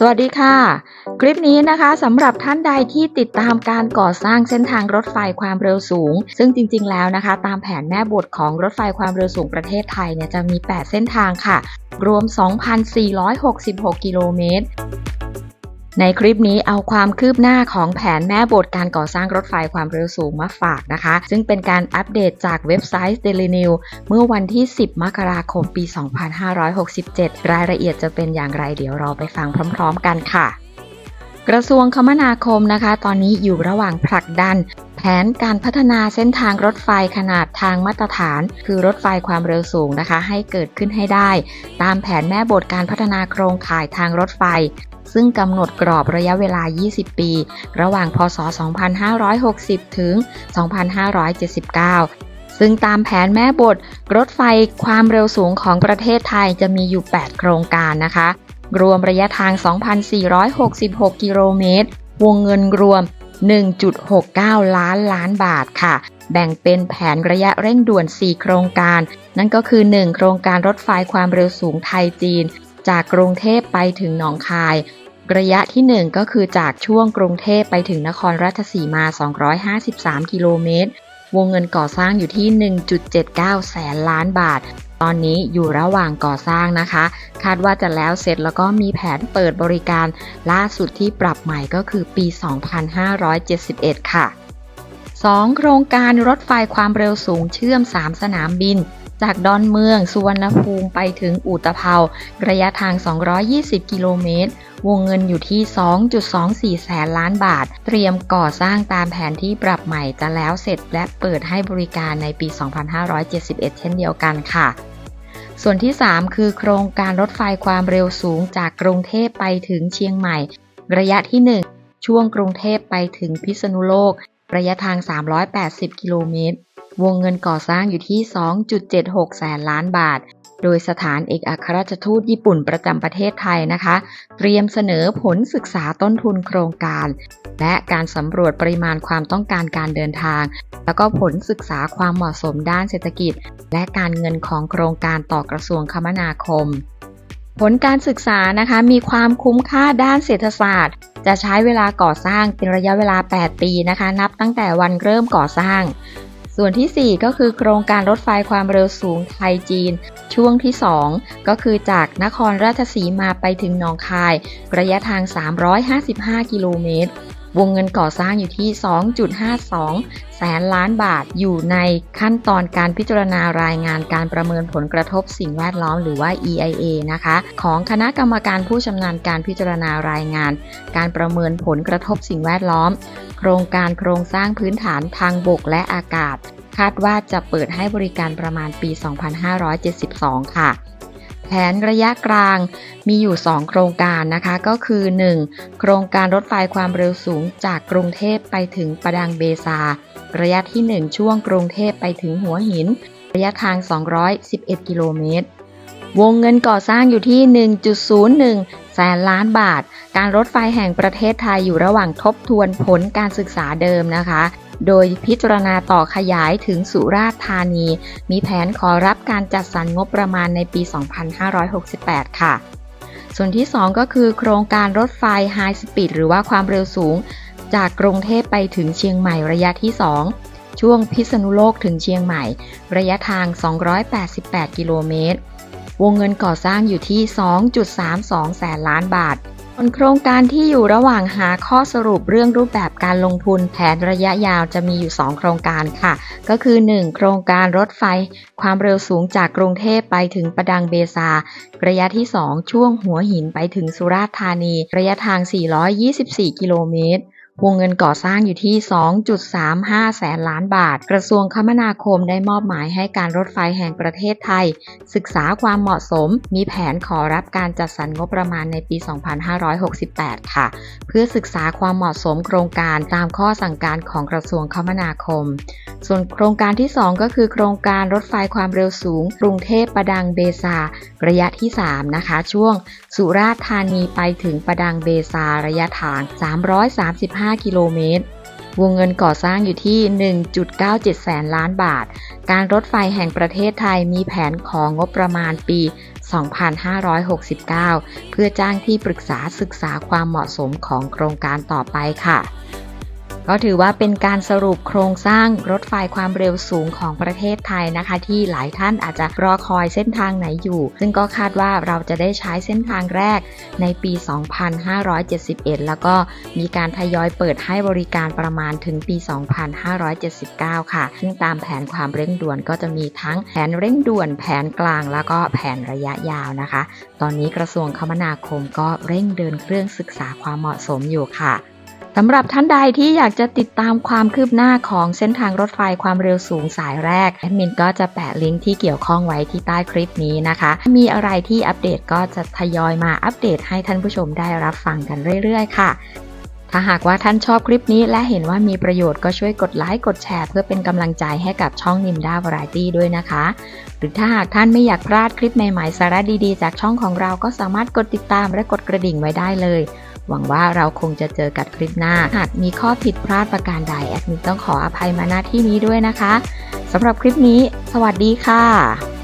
สวัสดีค่ะ คลิปนี้นะคะสำหรับท่านใดที่ติดตามการก่อสร้างเส้นทางรถไฟความเร็วสูง ซึ่งจริงๆแล้วนะคะ ตามแผนแม่บทของรถไฟความเร็วสูงประเทศไทยเนี่ยจะมี 8 เส้นทางค่ะ รวม 2,466 กิโลเมตร ในคลิปนี้เอาความคืบหน้าของแผนแม่บทการก่อสร้างรถไฟความเร็วสูงมาฝากนะคะ ซึ่งเป็นการอัปเดตจากเว็บไซต์ Daily New เมื่อวันที่ 10 มกราคมปี 2567 รายละเอียดจะเป็นอย่างไรเดี๋ยวเราไปฟังพร้อม ๆ กันค่ะ กระทรวงคมนาคมนะคะ ตอนนี้อยู่ระหว่างผลักดันแผนการพัฒนาเส้นทางรถไฟขนาดทางมาตรฐาน คือรถไฟความเร็วสูงนะคะ ให้เกิดขึ้นให้ได้ ตามแผนแม่บทการพัฒนาโครงข่ายทางรถไฟ ซึ่งกำหนดกรอบระยะเวลา 20 ปี ระหว่าง พศ 2560 ถึง 2579ซึ่งตามแผนแม่บท รถไฟความเร็วสูงของประเทศไทยจะมีอยู่ 8 โครงการนะคะ รวมระยะทาง 2,466 กิโลเมตร วงเงินรวม 1.69 ล้านล้านบาทค่ะ แบ่งเป็นแผนระยะเร่งด่วน 4 โครงการ นั่นก็คือ 1 โครงการรถไฟความเร็วสูงไทยจีน จากกรุงเทพไปถึงหนองคาย ระยะที่ 1 ก็คือจากช่วงกรุงเทพไปถึงนครราชสีมา 253 กิโลเมตร วงเงินก่อสร้างอยู่ที่ 1.79 แสนล้านบาท ตอนนี้อยู่ระหว่างก่อสร้างนะคะ คาดว่าจะแล้วเสร็จแล้วก็มีแผนเปิดบริการ ล่าสุดที่ปรับใหม่ก็คือปี 2571 ค่ะ 2. โครงการรถไฟความเร็วสูงเชื่อม 3 สนามบิน จากดอนเมืองสุวรรณภูมิไปถึงอุตภเปาระยะทาง 220 กิโลเมตร วงเงินอยู่ที่ 2.24 แสนล้านบาท เตรียมก่อสร้างตามแผนที่ปรับใหม่จะแล้วเสร็จและเปิดให้บริการในปี 2571 เช่นเดียวกันค่ะส่วนที่ 3 คือโครงการรถไฟความเร็วสูงจากกรุงเทพไปถึงเชียงใหม่ ระยะที่ 1 ช่วงกรุงเทพไปถึงพิษณุโลก ระยะทาง 380 กิโลเมตร วงเงินก่อสร้างอยู่ที่ 2.76 แสนล้านบาท โดยสถานเอกอัครราชทูตญี่ปุ่นประจำประเทศไทยนะคะ เตรียมเสนอผลศึกษาต้นทุนโครงการ และการสำรวจปริมาณความต้องการการเดินทาง แล้วก็ผลศึกษาความเหมาะสมด้านเศรษฐกิจ และการเงินของโครงการต่อกระทรวงคมนาคมผลการศึกษานะคะมีความคุ้มค่าด้านเศรษฐศาสตร์ จะใช้เวลาก่อสร้างเป็นระยะเวลา 8 ปีนะคะ นับตั้งแต่วันเริ่มก่อสร้าง ส่วนที่ 4 ก็คือโครงการรถไฟความเร็วสูงไทยจีน ช่วงที่ 2 ก็คือจากนครราชสีมาไปถึงหนองคาย ระยะทาง 355 กิโลเมตร วงเงินก่อสร้างอยู่ที่ 2.52 แสนล้านบาทอยู่ในขั้นตอนการพิจารณารายงานการประเมินผลกระทบสิ่งแวดล้อมหรือว่า EIA นะคะ ของคณะกรรมการผู้ชำนาญการพิจารณารายงาน การประเมินผลกระทบสิ่งแวดล้อม โครงการโครงสร้างพื้นฐานทางบกและอากาศ คาดว่าจะเปิดให้บริการประมาณปี 2572 ค่ะ แผนระยะกลางมีอยู่ 2 โครงการนะคะ ก็คือ 1. โครงการรถไฟความเร็วสูงจากกรุงเทพไปถึงประดังเบซา ระยะที่ 1 ช่วงกรุงเทพไปถึงหัวหิน ระยะทาง 211 กิโลเมตร วงเงินก่อสร้างอยู่ที่ 1.01 แสนล้านบาท การรถไฟแห่งประเทศไทยอยู่ระหว่างทบทวนผลการศึกษาเดิมนะคะ โดยพิจารณาต่อขยายถึงสุราษฎร์ธานี มีแผนขอรับการจัดสรรงบประมาณในปี 2568 ค่ะ ส่วนที่ 2 ก็คือโครงการรถไฟไฮสปีดหรือว่าความเร็วสูง จากกรุงเทพไปถึงเชียงใหม่ระยะที่ 2 ช่วงพิษณุโลกถึงเชียงใหม่ ระยะทาง 288 กิโลเมตร วงเงินก่อสร้างอยู่ที่ 2.32 แสนล้านบาท ส่วนโครงการที่อยู่ระหว่างหาข้อสรุปเรื่องรูปแบบการลงทุนแผนระยะยาวจะมีอยู่ 2 โครงการค่ะ ก็คือ 1 โครงการรถไฟ ความเร็วสูงจากกรุงเทพไปถึงประดังเบซา ระยะที่ 2 ช่วงหัวหินไปถึงสุราษฎร์ธานี ระยะทาง 424 กิโลเมตร วงเงินก่อสร้างอยู่ที่ 2.35 แสนล้านบาท กระทรวงคมนาคมได้มอบหมายให้การรถไฟแห่งประเทศไทย ศึกษาความเหมาะสม มีแผนขอรับการจัดสรรงบประมาณในปี 2568 ค่ะ เพื่อศึกษาความเหมาะสมโครงการตามข้อสั่งการของกระทรวงคมนาคม ส่วนโครงการที่ 2 ก็คือโครงการรถไฟความเร็วสูง กรุงเทพประดังเบซา ระยะที่ 3 นะคะ ช่วง สุราษฎร์ธานีไปถึงประดังเบซาระยะทาง 335กิโลเมตร วงเงินก่อสร้างอยู่ที่ 1.97 แสนล้านบาท การรถไฟแห่งประเทศไทยมีแผนของงบประมาณปี 2569 เพื่อจ้างที่ปรึกษาศึกษาความเหมาะสมของโครงการต่อไปค่ะ ก็ถือว่าเป็นการสรุปโครงสร้างรถไฟความเร็วสูงของประเทศไทยนะคะ ที่หลายท่านอาจจะรอคอยเส้นทางไหนอยู่ ซึ่งก็คาดว่าเราจะได้ใช้เส้นทางแรกในปี 2571 แล้วก็มีการทยอยเปิดให้บริการประมาณถึงปี 2579 ค่ะ ซึ่งตามแผนความเร่งด่วนก็จะมีทั้งแผนเร่งด่วนแผนกลางแล้วก็แผนระยะยาวนะคะ ตอนนี้กระทรวงคมนาคมก็เร่งเดินเครื่องศึกษาความเหมาะสมอยู่ค่ะ สำหรับท่านใดที่อยากจะติดตามความคืบหน้าของเส้นทางรถไฟความเร็วสูงสายแรกแอดมินก็จะแปะลิงก์ที่เกี่ยวข้องไว้ที่ใต้คลิปนี้นะคะ มีอะไรที่อัปเดตก็จะทยอยมาอัปเดตให้ท่านผู้ชมได้รับฟังกันเรื่อยๆ ค่ะ ถ้าหากว่าท่านชอบคลิปนี้และเห็นว่ามีประโยชน์ก็ช่วยกดไลค์กดแชร์ เพื่อเป็นกำลังใจให้กับช่องนิมด้าวาไรตี้ด้วยนะคะ หรือถ้าหากท่านไม่อยากพลาดคลิปใหม่ๆสาระดีๆ จากช่องของเราก็สามารถกดติดตามและกดกระดิ่งไว้ได้เลย หวังว่าเราคงจะเจอกันคลิปหน้า หากมีข้อผิดพลาดประการใดแอดมินต้องขออภัยมาหน้าที่นี้ด้วยนะคะสำหรับคลิปนี้ สวัสดีค่ะ